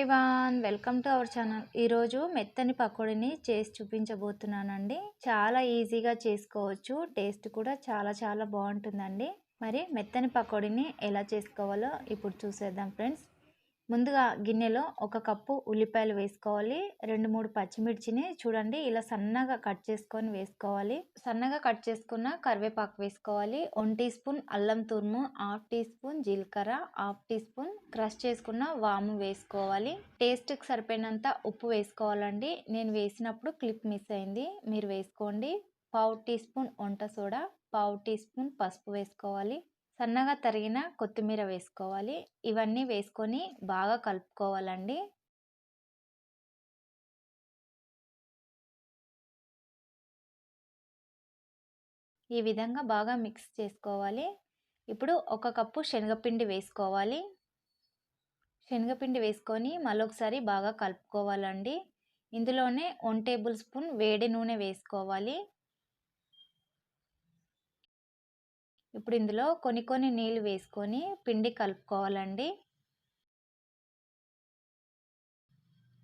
Everyone welcome to our channel. ఈరోజు మెత్తని పకోడీని చేసి చూపించబోతున్నానండి. చాలా ఈజీగా చేసుకోవచ్చు. టేస్ట్ కూడా చాలా చాలా బాగుంటుందండి. మరి మెత్తని పకోడీని ఎలా చేసుకోవాలో ఇప్పుడు చూసేద్దాం ఫ్రెండ్స్. ముందుగా గిన్నెలో ఒక కప్పు ఉల్లిపాయలు వేసుకోవాలి. రెండు మూడు పచ్చిమిర్చిని చూడండి ఇలా సన్నగా కట్ చేసుకొని వేసుకోవాలి. సన్నగా కట్ చేసుకున్న కరివేపాకు వేసుకోవాలి. వన్ టీ స్పూన్ అల్లం తురుము హాఫ్ టీ స్పూన్ జీలకర్ర హాఫ్ టీ స్పూన్ క్రష్ చేసుకున్న వాము వేసుకోవాలి. టేస్ట్కి సరిపోయినంత ఉప్పు వేసుకోవాలండి. నేను వేసినప్పుడు క్లిప్ మిస్ అయింది. మీరు వేసుకోండి. పావు టీ స్పూన్ వంట సోడా పావు టీ స్పూన్ పసుపు వేసుకోవాలి. సన్నగా తరిగిన కొత్తిమీర వేసుకోవాలి. ఇవన్నీ వేసుకొని బాగా కలుపుకోవాలండి. ఈ విధంగా బాగా మిక్స్ చేసుకోవాలి. ఇప్పుడు ఒక కప్పు శనగపిండి వేసుకోవాలి. శనగపిండి వేసుకొని మళ్ళొకసారి బాగా కలుపుకోవాలండి. ఇందులోనే వన్ టేబుల్ స్పూన్ వేడి నూనె వేసుకోవాలి. ఇప్పుడు ఇందులో కొన్ని కొన్ని నీళ్ళు వేసుకొని పిండి కలుపుకోవాలండి.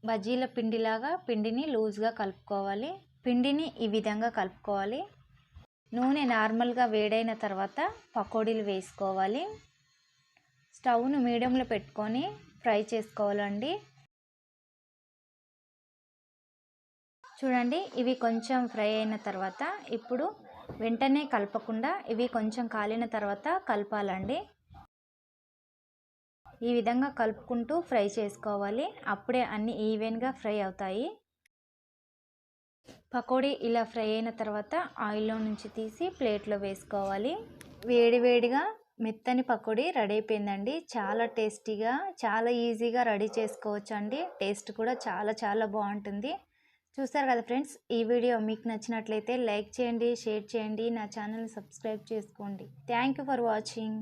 బజ్జీల పిండిలాగా పిండిని లూజ్గా కలుపుకోవాలి. పిండిని ఈ విధంగా కలుపుకోవాలి. నూనె నార్మల్గా వేడైన తర్వాత పకోడీలు వేసుకోవాలి. స్టవ్ను మీడియంలో పెట్టుకొని ఫ్రై చేసుకోవాలండి. చూడండి ఇవి కొంచెం ఫ్రై అయిన తర్వాత ఇప్పుడు వెంటనే కలపకుండా ఇవి కొంచెం కాలిన తర్వాత కలపాలండి. ఈ విధంగా కలుపుకుంటూ ఫ్రై చేసుకోవాలి. అప్పుడే అన్ని ఈవెన్గా ఫ్రై అవుతాయి. పకోడీ ఇలా ఫ్రై అయిన తర్వాత ఆయిల్లో నుంచి తీసి ప్లేట్లో వేసుకోవాలి. వేడివేడిగా మెత్తని పకోడీ రెడీ అయిపోయిందండి. చాలా టేస్టీగా చాలా ఈజీగా రెడీ చేసుకోవచ్చు అండి టేస్ట్ కూడా చాలా చాలా బాగుంటుంది. చూసారు కదా ఫ్రెండ్స్? ఈ వీడియో మీకు నచ్చినట్లయితే లైక్ చేయండి షేర్ చేయండి నా ఛానల్ని సబ్స్క్రైబ్ చేసుకోండి. Thank you for watching.